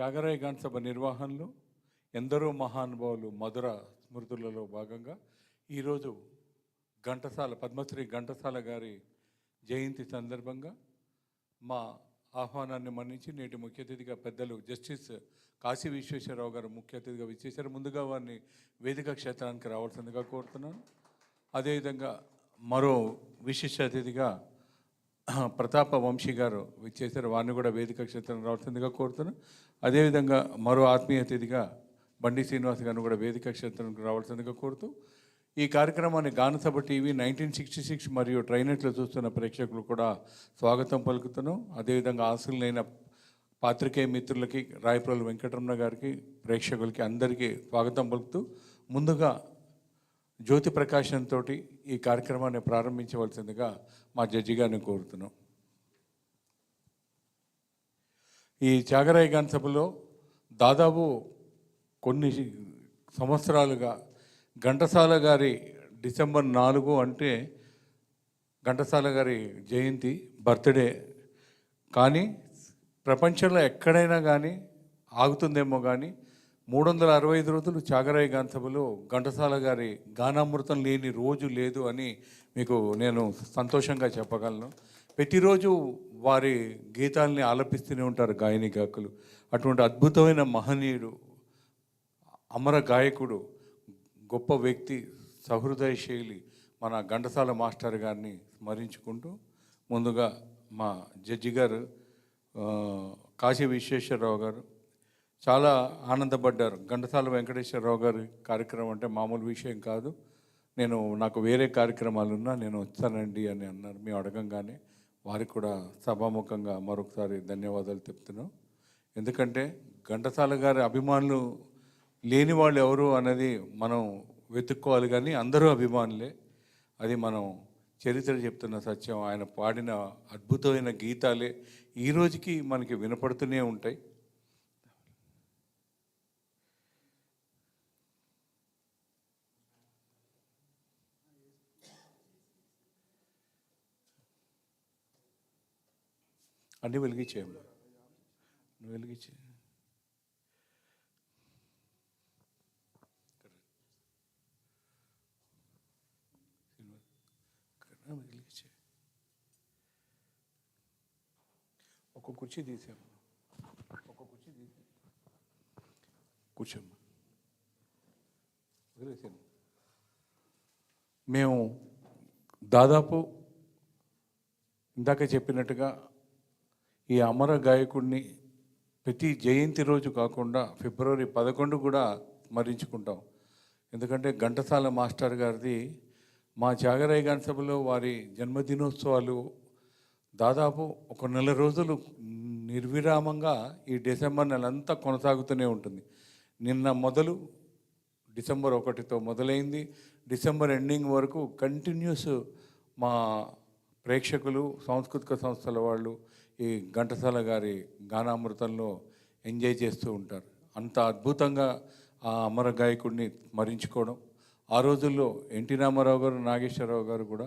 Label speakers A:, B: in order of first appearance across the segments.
A: త్యాగరాయ గాన సభ నిర్వహణలో ఎందరో మహానుభావులు మధుర స్మృతులలో భాగంగా ఈరోజు ఘంటసాల పద్మశ్రీ ఘంటసాల గారి జయంతి సందర్భంగా మా ఆహ్వానాన్ని మన్నించి నేటి ముఖ్య అతిథిగా పెద్దలు జస్టిస్ కాశీ విశ్వేశ్వరరావు గారు ముఖ్య అతిథిగా విచ్చేశారు. ముందుగా వారిని వేదిక క్షేత్రానికి రావాల్సిందిగా కోరుతున్నాను. అదేవిధంగా మరో విశిష్ట అతిథిగా ప్రతాప వంశీ గారు చేశారు. వారిని కూడా వేదిక క్షేత్రం రావాల్సిందిగా కోరుతున్నాను అదేవిధంగా మరో ఆత్మీయ అతిథిగా బండి శ్రీనివాస్ గారిని కూడా వేదిక క్షేత్రానికి రావాల్సిందిగా కోరుతూ ఈ కార్యక్రమాన్ని Ganasabha TV nineteen sixty six మరియు ట్రైనెట్లో చూస్తున్న ప్రేక్షకులు కూడా స్వాగతం పలుకుతున్నాం. అదేవిధంగా ఆశులైన పాత్రికేయ మిత్రులకి రాయప్రోలు వెంకటరమణ గారికి ప్రేక్షకులకి అందరికీ స్వాగతం పలుకుతూ ముందుగా జ్యోతి ప్రకాశంతో ఈ కార్యక్రమాన్ని ప్రారంభించవలసిందిగా మా జడ్జి గారిని కోరుతున్నాం. ఈ త్యాగరాయ గాన సభలో దాదాపు కొన్ని సంవత్సరాలుగా ఘంటసాల గారి డిసెంబర్ నాలుగు అంటే ఘంటసాల గారి జయంతి బర్త్డే. కానీ ప్రపంచంలో ఎక్కడైనా కానీ ఆగుతుందేమో కానీ మూడు వందల అరవై ఐదు రోజులు చాగరాయ గాన ఘంటసాల గారి గానామృతం లేని రోజు లేదు అని మీకు నేను సంతోషంగా చెప్పగలను. ప్రతిరోజు వారి గీతాల్ని ఆలపిస్తూనే ఉంటారు గాయని గాయకులు అటువంటి అద్భుతమైన మహనీయుడు అమర గాయకుడు గొప్ప వ్యక్తి సహృదయ శైలి మన ఘంటసాల మాస్టర్ గారిని స్మరించుకుంటూ ముందుగా మా జడ్జి గారు కాశీ విశ్వేశ్వరరావు గారు చాలా ఆనందపడ్డారు. ఘంటసాల వెంకటేశ్వరరావు గారి కార్యక్రమం అంటే మామూలు విషయం కాదు. నేను నాకు వేరే కార్యక్రమాలు ఉన్నా నేను వచ్చానండి అని అన్నారు. మేము అడగంగానే వారికి కూడా సభాముఖంగా మరొకసారి ధన్యవాదాలు చెప్తున్నాం. ఎందుకంటే ఘంటసాల గారి అభిమానులు లేని వాళ్ళు ఎవరు అనేది మనం వెతుక్కోవాలి కానీ అందరూ అభిమానులే. అది మనం చరిత్ర చెప్తున్న సత్యం. ఆయన పాడిన అద్భుతమైన గీతాలే ఈ రోజుకి మనకి వినపడుతూనే ఉంటాయి. అన్నీ వెలిగించేయమ్మా నువ్వు వెలిగించే. ఒక కుర్చీ తీసాము ఒక కుర్చీ తీసి కూర్చోమ్మా. వదిలేసాను మేము దాదాపు ఇందాక చెప్పినట్టుగా ఈ అమర గాయకుడిని ప్రతి జయంతి రోజు కాకుండా ఫిబ్రవరి పదకొండు కూడా స్మరించుకుంటాం ఎందుకంటే ఘంటసాల మాస్టర్ గారిది మా జాగరాయ గాన సభలో వారి జన్మదినోత్సవాలు దాదాపు ఒక నెల రోజులు నిర్విరామంగా ఈ డిసెంబర్ నెల అంతా కొనసాగుతూనే ఉంటుంది. నిన్న మొదలు డిసెంబర్ ఒకటితో మొదలైంది. డిసెంబర్ ఎండింగ్ వరకు కంటిన్యూస్ మా ప్రేక్షకులు సాంస్కృతిక సంస్థల వాళ్ళు ఈ ఘంటసాల గారి గానామృతంలో ఎంజాయ్ చేస్తూ ఉంటారు. అంత అద్భుతంగా ఆ అమర గాయకుడిని స్మరించుకోవడం. ఆ రోజుల్లో ఎన్టీ రామారావు గారు నాగేశ్వరరావు గారు కూడా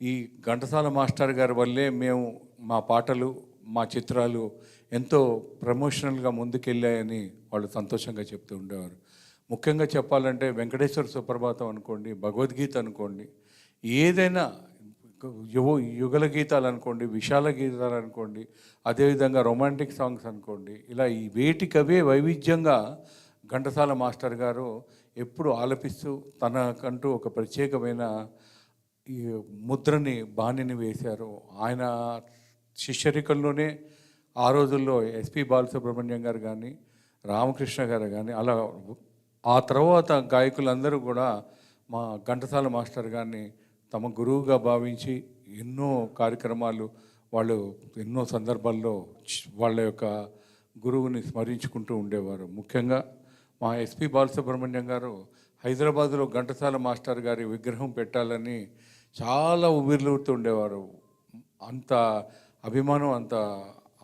A: ఈ ఘంటసాల మాస్టర్ గారి వల్లే మేము మా పాటలు మా చిత్రాలు ఎంతో ప్రమోషనల్గా ముందుకెళ్ళాయని వాళ్ళు సంతోషంగా చెప్తూ ఉండేవారు. ముఖ్యంగా చెప్పాలంటే వెంకటేశ్వర సుప్రభాతం అనుకోండి భగవద్గీత అనుకోండి ఏదైనా యువ యుగల గీతాలు అనుకోండి విశాల గీతాలు అనుకోండి అదేవిధంగా రొమాంటిక్ సాంగ్స్ అనుకోండి ఇలా ఈ వేటికవే వైవిధ్యంగా ఘంటసాల మాస్టర్ గారు ఎప్పుడు ఆలపిస్తూ తనకంటూ ఒక ప్రత్యేకమైన ఈ ముద్రని బాణిని వేశారు. ఆయన శిష్యరికల్లోనే ఆ రోజుల్లో ఎస్పి బాలసుబ్రహ్మణ్యం గారు కానీ రామకృష్ణ గారు కానీ అలా ఆ తర్వాత గాయకులందరూ కూడా మా ఘంటసాల మాస్టర్ గారిని తమ గురువుగా భావించి ఎన్నో కార్యక్రమాలు వాళ్ళు ఎన్నో సందర్భాల్లో వాళ్ళ యొక్క గురువుని స్మరించుకుంటూ ఉండేవారు. ముఖ్యంగా మా ఎస్పి బాలసుబ్రహ్మణ్యం గారు హైదరాబాద్లో ఘంటసాల మాస్టర్ గారి విగ్రహం పెట్టాలని చాలా ఉబిర్లుతూ ఉండేవారు. అంత అభిమానం అంత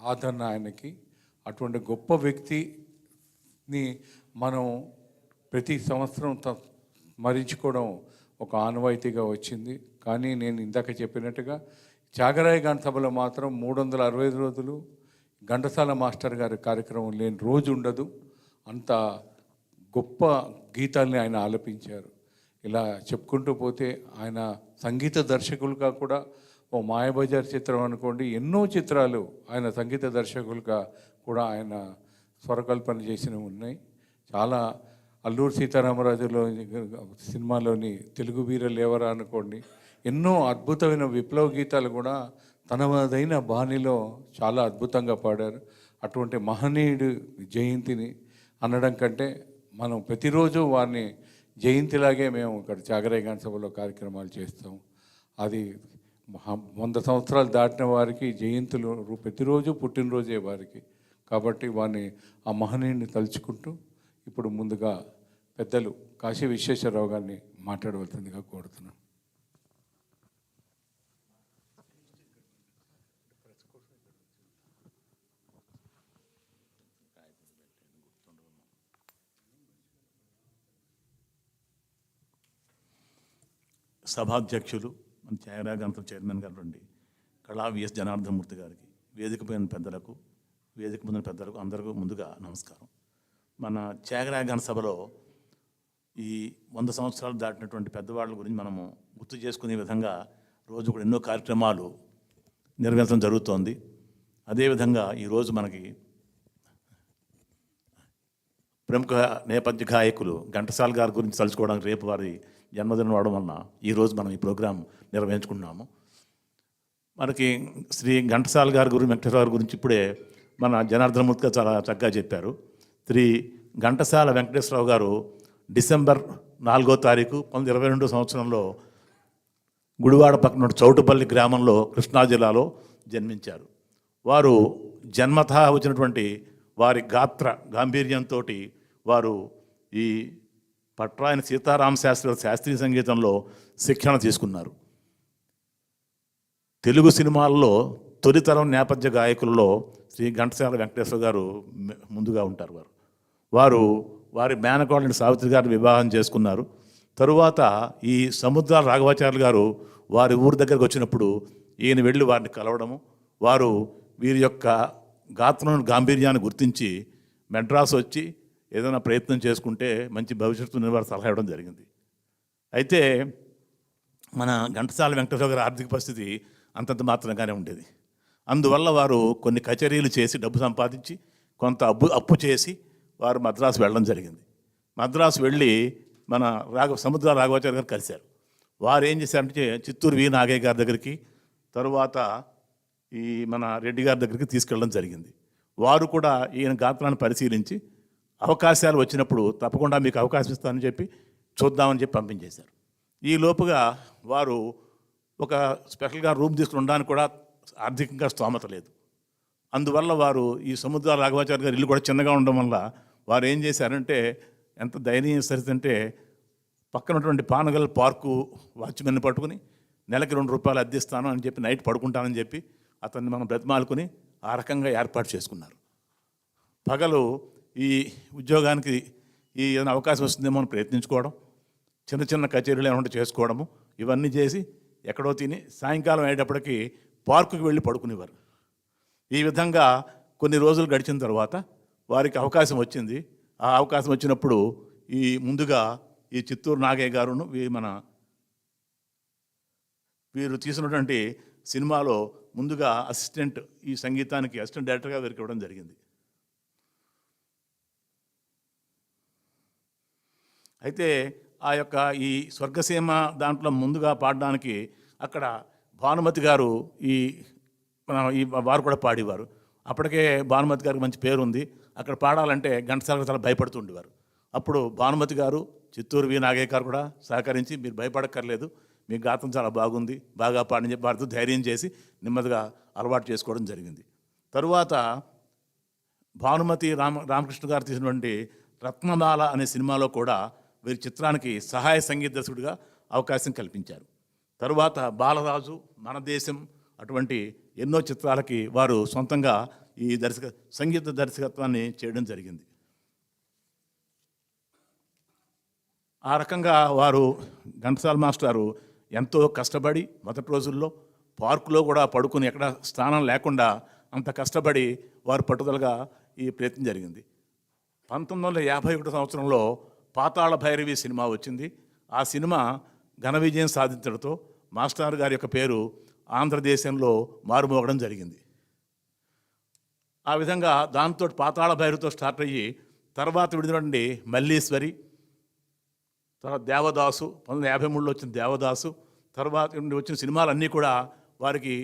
A: ఆదరణ ఆయనకి. అటువంటి గొప్ప వ్యక్తిని మనం ప్రతి సంవత్సరం త- స్మరించుకోవడం ఒక ఆనవాయితీగా వచ్చింది. కానీ నేను ఇందాక చెప్పినట్టుగా త్యాగరాయ గాన సభలో మాత్రం మూడు వందల అరవై ఐదు రోజులు ఘంటసాల మాస్టర్ గారి కార్యక్రమం లేని రోజు ఉండదు. అంత గొప్ప గీతాల్ని ఆయన ఆలపించారు. ఇలా చెప్పుకుంటూ పోతే ఆయన సంగీత దర్శకులుగా కూడా ఓ మాయబజార్ చిత్రం అనుకోండి ఎన్నో చిత్రాలు ఆయన సంగీత దర్శకులుగా కూడా ఆయన స్వరకల్పన చేసినవి ఉన్నాయి. చాలా అల్లూరు సీతారామరాజులో సినిమాలోని తెలుగు వీరలు ఎవరా అనుకోండి ఎన్నో అద్భుతమైన విప్లవ గీతాలు కూడా తనదైన బాణిలో చాలా అద్భుతంగా పాడారు. అటువంటి మహనీయుడు జయంతిని అనడం కంటే మనం ప్రతిరోజు వారిని జయంతిలాగే మేము ఇక్కడ జాగరేగాన్ సభలో కార్యక్రమాలు చేస్తాం. అది వంద సంవత్సరాలు దాటిన వారికి జయంతులు ప్రతిరోజు పుట్టినరోజే వారికి. కాబట్టి వారిని ఆ మహనీయుని తలుచుకుంటూ ఇప్పుడు ముందుగా పెద్దలు కాశీ విశ్వేశ్వరరావు గారిని మాట్లాడవలసిందిగా కోరుతున్నాను.
B: సభాధ్యక్షులు మన ఛాయాగ్రంథ చైర్మన్ గారు రండి. కళా విఎస్ జనార్దనమూర్తి గారికి వేదిక పైన పెద్దలకు వేదిక ముందు పెద్దలకు అందరికీ ముందుగా నమస్కారం. మన ఛాయాగ్రహణ సభలో ఈ వంద సంవత్సరాలు దాటినటువంటి పెద్దవాళ్ళ గురించి మనము గుర్తు చేసుకునే విధంగా రోజు కూడా ఎన్నో కార్యక్రమాలు నిర్వహించడం జరుగుతోంది. అదేవిధంగా ఈరోజు మనకి ప్రముఖ నేపథ్య గాయకులు ఘంటసాల గారి గురించి తలుచుకోవడానికి రేపు వారి జన్మదినం అవడం వలన ఈరోజు మనం ఈ ప్రోగ్రాం నిర్వహించుకున్నాము మనకి శ్రీ ఘంటసాల గారి గురించి వెంకటేశ్వర గారి గురించి ఇప్పుడే మన జనార్దనమూర్తిగా చాలా చక్కగా చెప్పారు. శ్రీ ఘంటసాల వెంకటేశ్వరరావు గారు డిసెంబర్ నాలుగో తారీఖు పంతొమ్మిది ఇరవై రెండో సంవత్సరంలో గుడివాడ పక్కన చౌటుపల్లి గ్రామంలో కృష్ణా జిల్లాలో జన్మించారు. వారు జన్మత వచ్చినటువంటి వారి గాత్ర గాంభీర్యంతో వారు ఈ పట్రాయన సీతారామ శాస్త్రి శాస్త్రీయ సంగీతంలో శిక్షణ తీసుకున్నారు. తెలుగు సినిమాల్లో తొలితరం నేపథ్య గాయకులలో శ్రీ ఘంటసాల వెంకటేశ్వర గారు ముందుగా ఉంటారు వారు. వారు వారి మేనకోడని సావిత్రి గారిని వివాహం చేసుకున్నారు. తరువాత ఈ సముద్రాల రాఘవాచార్యులు గారు వారి ఊరి దగ్గరకు వచ్చినప్పుడు ఈయన వెళ్ళి వారిని కలవడము వారు వీరి యొక్క గాత్రం గాంభీర్యాన్ని గుర్తించి మెడ్రాస్ వచ్చి ఏదైనా ప్రయత్నం చేసుకుంటే మంచి భవిష్యత్తు ఉందని వారు సలహా ఇవ్వడం జరిగింది. అయితే మన ఘంటసాల వెంకటేశ్వర గారి ఆర్థిక పరిస్థితి అంతంత మాత్రంగానే ఉండేది. అందువల్ల వారు కొన్ని కచేరీలు చేసి డబ్బు సంపాదించి కొంత అప్పు అప్పు చేసి వారు మద్రాసు వెళ్ళడం జరిగింది. మద్రాసు వెళ్ళి మన రాఘవ సముద్ర రాఘవాచార్య గారు కలిశారు. వారు ఏం చేశారంటే చిత్తూరు వి. నాగయ్య గారి దగ్గరికి తరువాత ఈ మన రెడ్డి గారి దగ్గరికి తీసుకెళ్ళడం జరిగింది. వారు కూడా ఈయన గాత్రాన్ని పరిశీలించి అవకాశాలు వచ్చినప్పుడు తప్పకుండా మీకు అవకాశం ఇస్తానని చెప్పి చూద్దామని చెప్పి పంపించేశారు. ఈ లోపుగా వారు ఒక స్పెషల్గా రూమ్ తీసుకుని ఉండడానికి కూడా ఆర్థికంగా స్తోమత లేదు. అందువల్ల వారు ఈ సముద్ర రాఘవాచార్య గారి ఇల్లు కూడా చిన్నగా ఉండడం వల్ల వారు ఏం చేశారంటే ఎంత దయనీయం సరితంటే పక్కనటువంటి పానగల్ పార్కు వాచ్మెన్ పట్టుకుని నెలకి రెండు రూపాయలు అద్దిస్తాను అని చెప్పి నైట్ పడుకుంటానని చెప్పి అతన్ని మనం బ్రతిమాలుకుని ఆ రకంగా ఏర్పాటు చేసుకున్నారు. పగలు ఈ ఉద్యోగానికి ఈ ఏదైనా అవకాశం వస్తుందేమో అని ప్రయత్నించుకోవడం చిన్న చిన్న కచేరీలు ఏమంటే చేసుకోవడము ఇవన్నీ చేసి ఎక్కడో తిని సాయంకాలం అయ్యేటప్పటికి పార్కుకి వెళ్ళి పడుకునేవారు. ఈ విధంగా కొన్ని రోజులు గడిచిన తర్వాత వారికి అవకాశం వచ్చింది. ఆ అవకాశం వచ్చినప్పుడు ఈ ముందుగా ఈ చిత్తూరు నాగయ్య గారును మన వీరు తీసినటువంటి సినిమాలో ముందుగా అసిస్టెంట్ ఈ సంగీతానికి అసిస్టెంట్ డైరెక్టర్గా వీరికి ఇవ్వడం జరిగింది. అయితే ఆ యొక్క ఈ స్వర్గసీమ దాంట్లో ముందుగా పాడడానికి అక్కడ భానుమతి గారు ఈ మన ఈ వారు కూడా పాడేవారు. అప్పటికే భానుమతి గారికి మంచి పేరు ఉంది అక్కడ పాడాలంటే ఘంటసాలకు చాలా భయపడుతుండేవారు అప్పుడు భానుమతి గారు చిత్తూరు వి నాగయ్య గారు కూడా సహకరించి మీరు భయపడక్కర్లేదు మీ గాతం చాలా బాగుంది బాగా పాడని చెప్పి వారితో ధైర్యం చేసి నెమ్మదిగా అలవాటు చేసుకోవడం జరిగింది. తరువాత భానుమతి రామ రామకృష్ణ గారు తీసినటువంటి రత్నమాల అనే సినిమాలో కూడా వీరి చిత్రానికి సహాయ సంగీత దర్శకుడిగా అవకాశం కల్పించారు. తరువాత బాలరాజు మన దేశం అటువంటి ఎన్నో చిత్రాలకి వారు సొంతంగా ఈ దర్శక సంగీత దర్శకత్వాన్ని చేయడం జరిగింది. ఆ రకంగా వారు ఘంటసాల మాస్టారు ఎంతో కష్టపడి మొదటి రోజుల్లో పార్కులో కూడా పడుకుని ఎక్కడ స్థానం లేకుండా అంత కష్టపడి వారు పట్టుదలగా ఈ ప్రయత్నం జరిగింది. పంతొమ్మిది వందల యాభై ఒకటి సంవత్సరంలో పాతాళ భైరవి సినిమా వచ్చింది. ఆ సినిమా ఘన విజయం సాధించడంతో మాస్టర్ గారి యొక్క పేరు ఆంధ్రదేశంలో మారుమోగడం జరిగింది. ఆ విధంగా దాంతో పాతాళ భైరుతో స్టార్ట్ అయ్యి తర్వాత విడుదలండి మల్లీశ్వరి తర్వాత దేవదాసు పంతొమ్మిది వందల యాభై మూడులో వచ్చిన దేవదాసు తర్వాత వచ్చిన సినిమాలన్నీ కూడా వారికి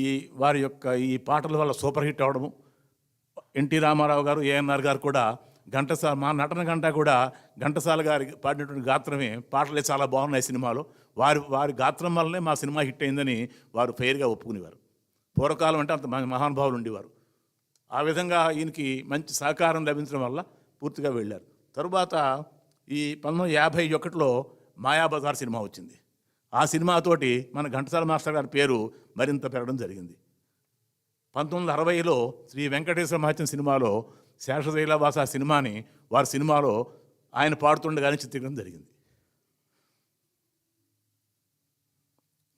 B: ఈ వారి యొక్క ఈ పాటల వల్ల సూపర్ హిట్ అవడము. ఎన్టీ రామారావు గారు ఏఎన్ఆర్ గారు కూడా ఘంటసాల మా నటన గంట కూడా ఘంటసాల గారి పాడినటువంటి గాత్రమే పాటలే చాలా బాగున్నాయి సినిమాలో. వారి వారి గాత్రం వల్లనే మా సినిమా హిట్ అయిందని వారు ఫెయిర్గా ఒప్పుకునేవారు. పూర్వకాలం అంటే అంత మహానుభావులు ఉండేవారు. ఆ విధంగా ఈయనకి మంచి సహకారం లభించడం వల్ల పూర్తిగా వెళ్ళారు. తరువాత ఈ పంతొమ్మిది యాభై ఒకటిలో మాయాబజార్ సినిమా వచ్చింది. ఆ సినిమాతోటి మన ఘంటసాల మాస్టర్ గారి పేరు మరింత పెరగడం జరిగింది. పంతొమ్మిది వందల అరవైలో శ్రీ వెంకటేశ్వర మహత్యం సినిమాలో శేషశైలవాస సినిమాని వారి సినిమాలో ఆయన పాడుతుండగానే చిత్రీకరణ జరిగింది.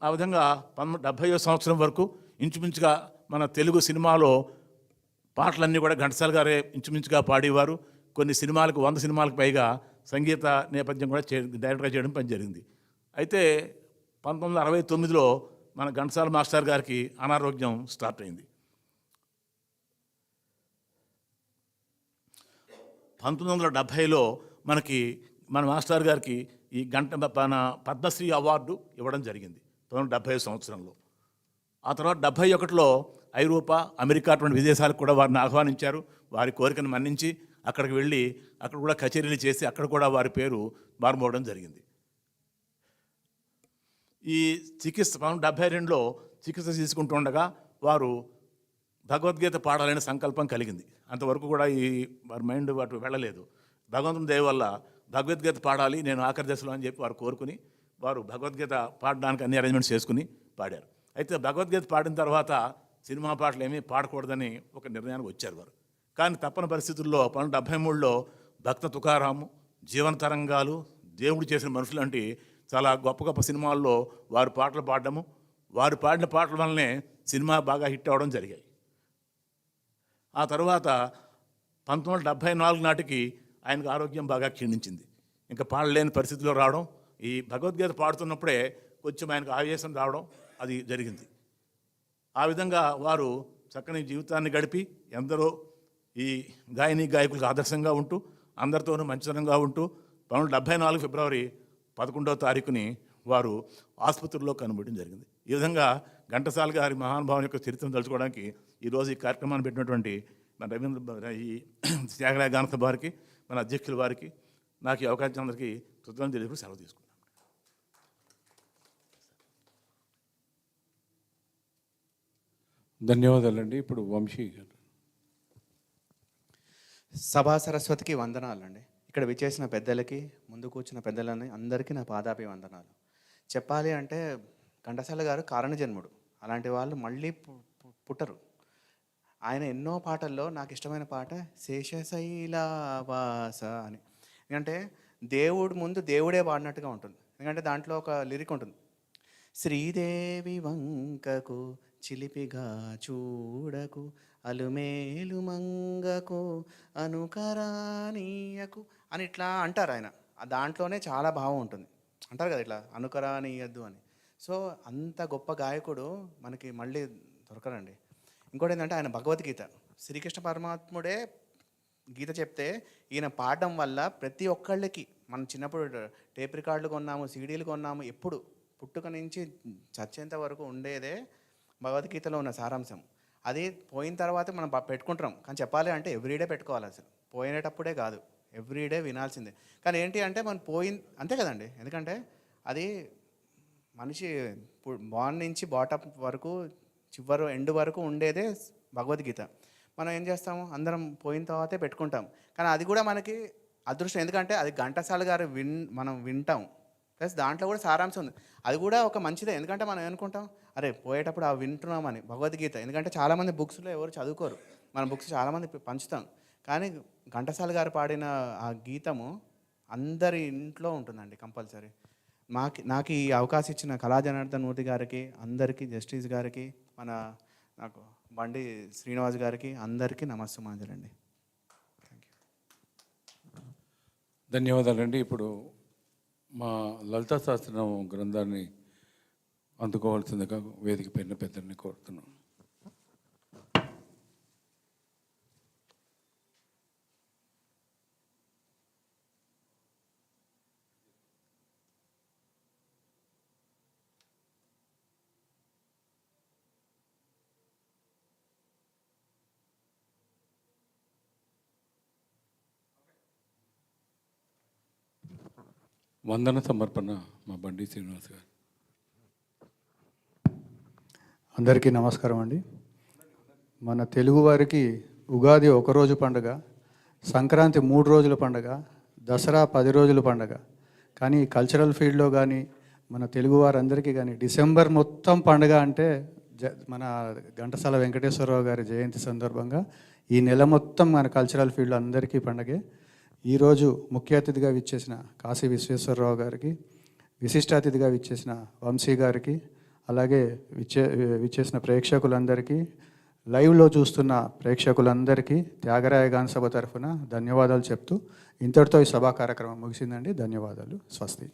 B: ఆ విధంగా పంతొమ్మిది డెబ్భైవ సంవత్సరం వరకు ఇంచుమించుగా మన తెలుగు సినిమాలో పాటలన్నీ కూడా ఘంటసాల గారే ఇంచుమించుగా పాడేవారు. కొన్ని సినిమాలకు వంద సినిమాలకు పైగా సంగీత నేపథ్యం కూడా చే డైరెక్ట్గా చేయడం పని జరిగింది. అయితే పంతొమ్మిది వందల అరవై తొమ్మిదిలో మన ఘంటసాల మాస్టర్ గారికి అనారోగ్యం స్టార్ట్ అయింది. పంతొమ్మిది వందల డెబ్భైలో మనకి మన మాస్టర్ గారికి ఈ గంట మన పద్మశ్రీ అవార్డు ఇవ్వడం జరిగింది. పంతొమ్మిది డెబ్బై డెబ్భై సంవత్సరంలో. ఆ తర్వాత డెబ్భై ఒకటిలో ఐరోపా అమెరికా అటువంటి విదేశాలకు కూడా వారిని ఆహ్వానించారు. వారి కోరికను మన్నించి అక్కడికి వెళ్ళి అక్కడ కూడా కచేరీలు చేసి అక్కడ కూడా వారి పేరు మారుమోవడం జరిగింది. ఈ చికిత్స పంతొమ్మిది డెబ్భై రెండులో చికిత్స తీసుకుంటుండగా వారు భగవద్గీత పాడాలనే సంకల్పం కలిగింది. అంతవరకు కూడా ఈ వారి మైండ్ అటు వెళ్ళలేదు. భగవంతుని దయ వల్ల భగవద్గీత పాడాలి నేను ఆఖరి దశలో అని చెప్పి వారు కోరుకుని వారు భగవద్గీత పాడడానికి అన్ని అరేంజ్మెంట్స్ చేసుకుని పాడారు. అయితే భగవద్గీత పాడిన తర్వాత సినిమా పాటలు ఏమీ పాడకూడదని ఒక నిర్ణయానికి వచ్చారు వారు. కానీ తప్పని పరిస్థితుల్లో పన్నెండు డెబ్భై మూడులో భక్త తుకారాము జీవన తరంగాలు దేవుడు చేసిన మనుషులు లాంటి చాలా గొప్ప గొప్ప సినిమాల్లో వారు పాటలు పాడడము వారు పాడిన పాటల వల్లనే సినిమా బాగా హిట్ అవ్వడం జరిగాయి. ఆ తర్వాత పంతొమ్మిది వందల డెబ్భై నాలుగు నాటికి ఆయనకు ఆరోగ్యం బాగా క్షీణించింది. ఇంకా పాడలేని పరిస్థితిలో రావడం ఈ భగవద్గీత పాడుతున్నప్పుడే కొంచెం ఆయనకు ఆవేశం రావడం అది జరిగింది. ఆ విధంగా వారు చక్కని జీవితాన్ని గడిపి ఎందరో ఈ గాయని గాయకులకు ఆదర్శంగా ఉంటూ అందరితోనూ మంచితనంగా ఉంటూ పంతొమ్మిది డెబ్భై నాలుగు ఫిబ్రవరి పదకొండవ తారీఖుని వారు ఆసుపత్రిలో కనబడడం జరిగింది. ఈ విధంగా ఘంటసాల గారి మహానుభావం యొక్క చరిత్రను తలుచుకోవడానికి ఈరోజు ఈ కార్యక్రమాన్ని పెట్టినటువంటి మన రవీంద్ర ఈ త్యాగరాయ గానసభ వారికి మన అధ్యక్షుల వారికి నాకు ఈ అవకాశం అందరికీ కృతజ్ఞతలు తెలియదు సెలవు తీసుకున్నాను
A: ధన్యవాదాలండి. ఇప్పుడు వంశీ గారు.
C: సభా సరస్వతికి వందనాలండి. ఇక్కడ విచ్చేసిన పెద్దలకి ముందు కూర్చున్న పెద్దలని అందరికీ నా పాదాపి వందనాలు. చెప్పాలి అంటే ఘంటసాల గారు కారణజన్ముడు. అలాంటి వాళ్ళు మళ్ళీ పుట్టరు. ఆయన ఎన్నో పాటల్లో నాకు ఇష్టమైన పాట శేషశైలావాస అని. ఎందుకంటే దేవుడు ముందు దేవుడే పాడినట్టుగా ఉంటుంది. ఎందుకంటే దాంట్లో ఒక లిరిక్ ఉంటుంది. శ్రీదేవి వంకకు చిలిపిగా చూడకు అలుమేలు మంగకు అనుకరానీయకు అని ఇట్లా అంటారు ఆయన. దాంట్లోనే చాలా భావం ఉంటుంది. అంటారు కదా ఇట్లా అనుకరానీయద్దు అని. సో అంత గొప్ప గాయకుడు మనకి మళ్ళీ దొరకరండి. ఇంకోటి ఏంటంటే ఆయన భగవద్గీత. శ్రీకృష్ణ పరమాత్ముడే గీత చెప్తే ఈయన పాడడం వల్ల ప్రతి ఒక్కళ్ళకి మనం చిన్నప్పుడు టేప్ రికార్డులు కొన్నాము సీడీలు కొన్నాము ఎప్పుడు పుట్టుక నుంచి చచ్చేంత వరకు ఉండేదే భగవద్గీతలో ఉన్న సారాంశం. అది పోయిన తర్వాత మనం పెట్టుకుంటాం కానీ చెప్పాలి అంటే ఎవ్రీడే పెట్టుకోవాలి అసలు. పోయినటప్పుడే కాదు. ఎవ్రీడే వినాల్సిందే. కానీ ఏంటి అంటే మనం పోయిన అంతే కదండి. ఎందుకంటే అది మనిషి బాన్ నుంచి బాటప్ వరకు చివరి ఎండ్ వరకు ఉండేదే భగవద్గీత. మనం ఏం చేస్తాము? అందరం పోయిన తర్వాతే పెట్టుకుంటాం. కానీ అది కూడా మనకి అదృష్టం. ఎందుకంటే అది ఘంటసాల గారు విన్ మనం వింటాం. ప్లస్ దాంట్లో కూడా సారాంశం ఉంది. అది కూడా ఒక మంచిదే. ఎందుకంటే మనం ఏమనుకుంటాం? అరే పోయేటప్పుడు ఆ వింటున్నామని భగవద్గీత. ఎందుకంటే చాలామంది బుక్స్లో ఎవరు చదువుకోరు. మన బుక్స్ చాలామంది పంచుతాం. కానీ ఘంటసాల గారు పాడిన ఆ గీతము అందరి ఇంట్లో ఉంటుందండి కంపల్సరీ. మాకి నాకు ఈ అవకాశం ఇచ్చిన కళా జనార్దన్ మూర్తి గారికి అందరికీ జస్టిస్ గారికి మన నాకు బండి శ్రీనివాస్ గారికి అందరికీ నమస్సుమాంజలండి.
A: ధన్యవాదాలండి. ఇప్పుడు మా లలితా శాస్త్రం గ్రంథాన్ని అందుకోవాల్సిందిగా వేదిక పైన పెద్దల్ని కోరుతున్నాను వందన సమర్పణ మా బండి శ్రీనివాస్ గారు
D: అందరికీ నమస్కారం అండి. మన తెలుగువారికి ఉగాది ఒకరోజు పండుగ సంక్రాంతి మూడు రోజుల పండుగ దసరా పది రోజుల పండుగ. కానీ కల్చరల్ ఫీల్డ్లో కానీ మన తెలుగువారందరికీ కానీ డిసెంబర్ మొత్తం పండుగ అంటే జ మన ఘంటసాల వెంకటేశ్వరరావు గారి జయంతి సందర్భంగా ఈ నెల మొత్తం మన కల్చరల్ ఫీల్డ్ అందరికీ పండగే. ఈరోజు ముఖ్య అతిథిగా విచ్చేసిన కాశీ విశ్వేశ్వరరావు గారికి విశిష్ట అతిథిగా విచ్చేసిన వంశీ గారికి అలాగే విచ్చే విచ్చేసిన ప్రేక్షకులందరికీ లైవ్లో చూస్తున్న ప్రేక్షకులందరికీ త్యాగరాయ గాన్సభ తరఫున ధన్యవాదాలు చెప్తూ ఇంతటితో ఈ సభా కార్యక్రమం ముగిసిందండి. ధన్యవాదాలు. స్వస్తి.